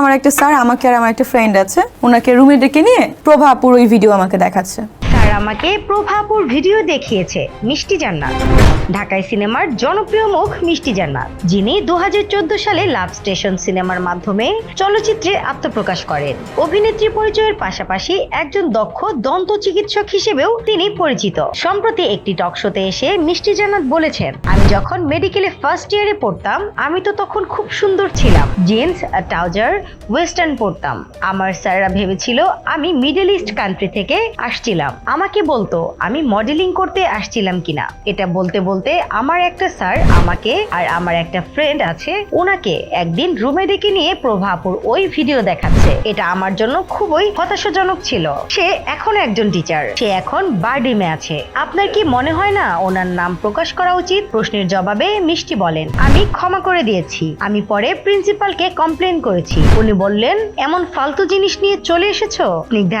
আমার একটা স্যার, আমাকে আর আমার একটা ফ্রেন্ড আছে। ওনাকে রুমে ডেকে নিয়ে প্রভা আপুর ওই ভিডিও আমাকে দেখাচ্ছে। স্যার আমাকে প্রভাপুর ভিডিও দেখিয়েছে, মিষ্টি জান্নাত। ঢাকায় সিনেমার জনপ্রিয় মুখ মিষ্টি জান্নাত, যিনি দুই হাজার চোদ্দ সালে লাভ স্টেশন সিনেমার মাধ্যমে চলচ্চিত্রে আত্মপ্রকাশ করেন। অভিনেত্রী পরিচয়ের পাশাপাশি একজন দক্ষ দন্ত চিকিৎসক হিসেবেও তিনি পরিচিত। সম্প্রতি একটি টক শোতে এসে মিষ্টি জান্নাত বলেছেন, আমি যখন মেডিকেলে ফার্স্ট ইয়ারে পড়তাম, আমি তো তখন খুব সুন্দর ছিলাম। জিন্স ট্রাউজার ওয়েস্টার্ন পরতাম। আমার স্যাররা ভেবেছিল আমি মিডল ইস্ট কান্ট্রি থেকে আসছিলাম। আমাকে বলতো, আমি মডেলিং করতে আসছিলাম কিনা? এটা বলতে বলতে আমার একটা স্যার আমাকে আর আমার একটা ফ্রেন্ড আছে ওনাকে একদিন রুমে ডেকে নিয়ে প্রভাপুর ওই ভিডিও দেখাচ্ছে। এটা আমার জন্য খুবই হতাশাজনক ছিল। সে এখন একজন টিচার সে এখন বার্ডিমে আছে। আপনার কি মনে হয় না ওনার নাম প্রকাশ করা উচিত? প্রশ্নের জবাবে মিষ্টি বলেন, আমি ক্ষমা করে দিয়েছি। আমি পরে প্রিন্সিপালকে কমপ্লেন করেছি। উনি বললেন, এমন ফালতু জিনিস নিয়ে চলে এসেছ? স্নিগ্ধা